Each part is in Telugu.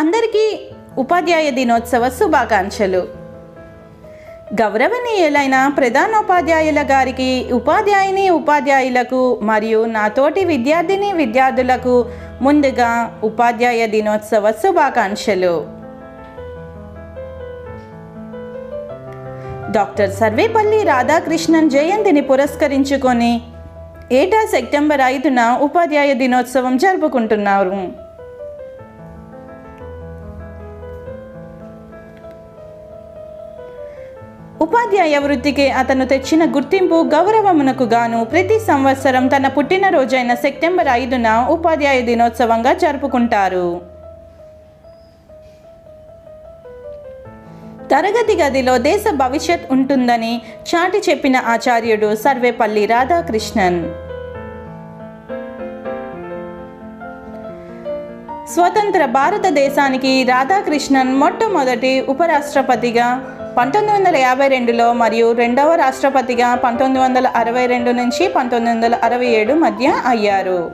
అందరికీ ఉపాధ్యాయ దినోత్సవ శుభాకాంక్షలు. గౌరవనీయులైన ప్రధానోపాధ్యాయుల గారికి ఉపాధ్యాయుని ఉపాధ్యాయులకు మరియు నా తోటి విద్యార్థిని విద్యార్థులకు ముందుగా ఉపాధ్యాయ దినోత్సవ శుభాకాంక్షలు. డాక్టర్ సర్వేపల్లి రాధాకృష్ణన్ జయంతిని పురస్కరించుకొని ఏటా సెప్టెంబర్ ఐదున ఉపాధ్యాయ దినోత్సవం జరుపుకుంటున్నారు. ఉపాధ్యాయ వృత్తికి అతను తెచ్చిన గుర్తింపు గౌరవమునకు గాను ప్రతి సంవత్సరం తన పుట్టినరోజైన సెప్టెంబర్ ఐదున ఉపాధ్యాయ దినోత్సవంగా జరుపుకుంటారు. తరగతి గదిలో దేశ భవిష్యత్ ఉంటుందని చాటి చెప్పిన ఆచార్యుడు సర్వేపల్లి రాధాకృష్ణన్. స్వతంత్ర భారతదేశానికి రాధాకృష్ణన్ మొట్టమొదటి ఉపరాష్ట్రపతిగా పంతొమ్మిది వందల యాభై రెండులో మరియు రెండవ రాష్ట్రపతిగా పంతొమ్మిది వందల అరవై రెండు నుంచి పంతొమ్మిది వందల అరవై ఏడు మధ్య అయ్యారు.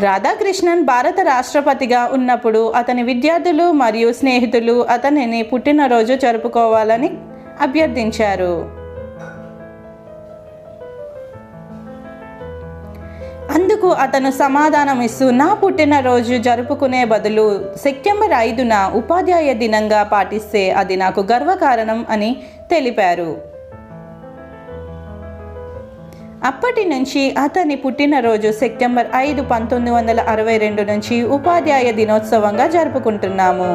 రాధాకృష్ణన్ భారత రాష్ట్రపతిగా ఉన్నప్పుడు అతని విద్యార్థులు మరియు స్నేహితులు అతనిని పుట్టినరోజు జరుపుకోవాలని అభ్యర్థించారు. అందుకు అతను సమాధానం ఇస్తూ నా పుట్టినరోజు జరుపుకునే బదులు సెప్టెంబర్ ఐదున ఉపాధ్యాయ దినంగా పాటిస్తే అది నాకు గర్వకారణం అని తెలిపారు. అప్పటి నుంచి అతని పుట్టినరోజు సెప్టెంబర్ ఐదు పంతొమ్మిది వందల అరవై రెండు నుంచి ఉపాధ్యాయ దినోత్సవంగా జరుపుకుంటున్నాము.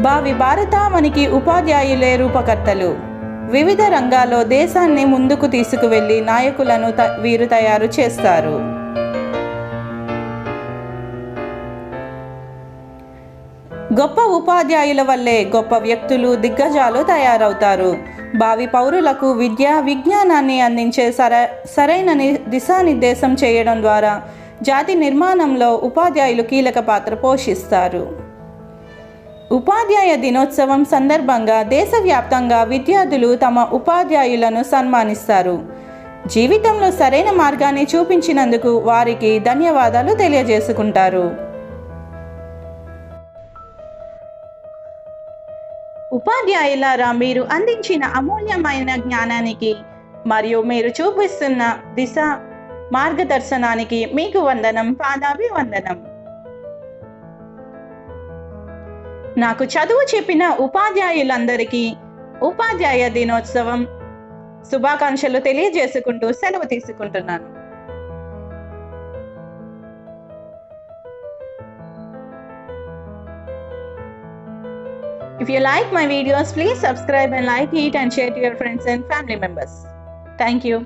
భావి భారత మనకి ఉపాధ్యాయులే రూపకర్తలు. వివిధ రంగాల్లో దేశాన్ని ముందుకు తీసుకువెళ్ళి నాయకులను త- వీరు తయారు చేస్తారు. గొప్ప ఉపాధ్యాయుల వల్లే గొప్ప వ్యక్తులు దిగ్గజాలు తయారవుతారు. భావి పౌరులకు విద్య విజ్ఞానాన్ని అందించే సర సరైన ని- దిశానిర్దేశం చేయడం ద్వారా జాతి నిర్మాణంలో ఉపాధ్యాయులు కీలక పాత్ర పోషిస్తారు. ఉపాధ్యాయ దినోత్సవం సందర్భంగా దేశవ్యాప్తంగా విద్యార్థులు తమ ఉపాధ్యాయులను సన్మానిస్తారు. జీవితంలో సరైన మార్గాన్ని చూపించినందుకు వారికి ధన్యవాదాలు తెలియజేసుకుంటారు. ఉపాధ్యాయులారా మీరు అందించిన అమూల్యమైన జ్ఞానానికి మరియు మీరు చూపిస్తున్న దిశ మార్గదర్శనానికి మీకు వందనం పాదాభి వందనం నాకు చదువు చెప్పిన ఉపాధ్యాయులందరికీ ఉపాధ్యాయ దినోత్సవం శుభాకాంక్షలు తెలియజేసుకుంటూ సెలవు తీసుకుంటున్నాను If you like my videos, please subscribe and like it and share to your friends and family members. Thank you.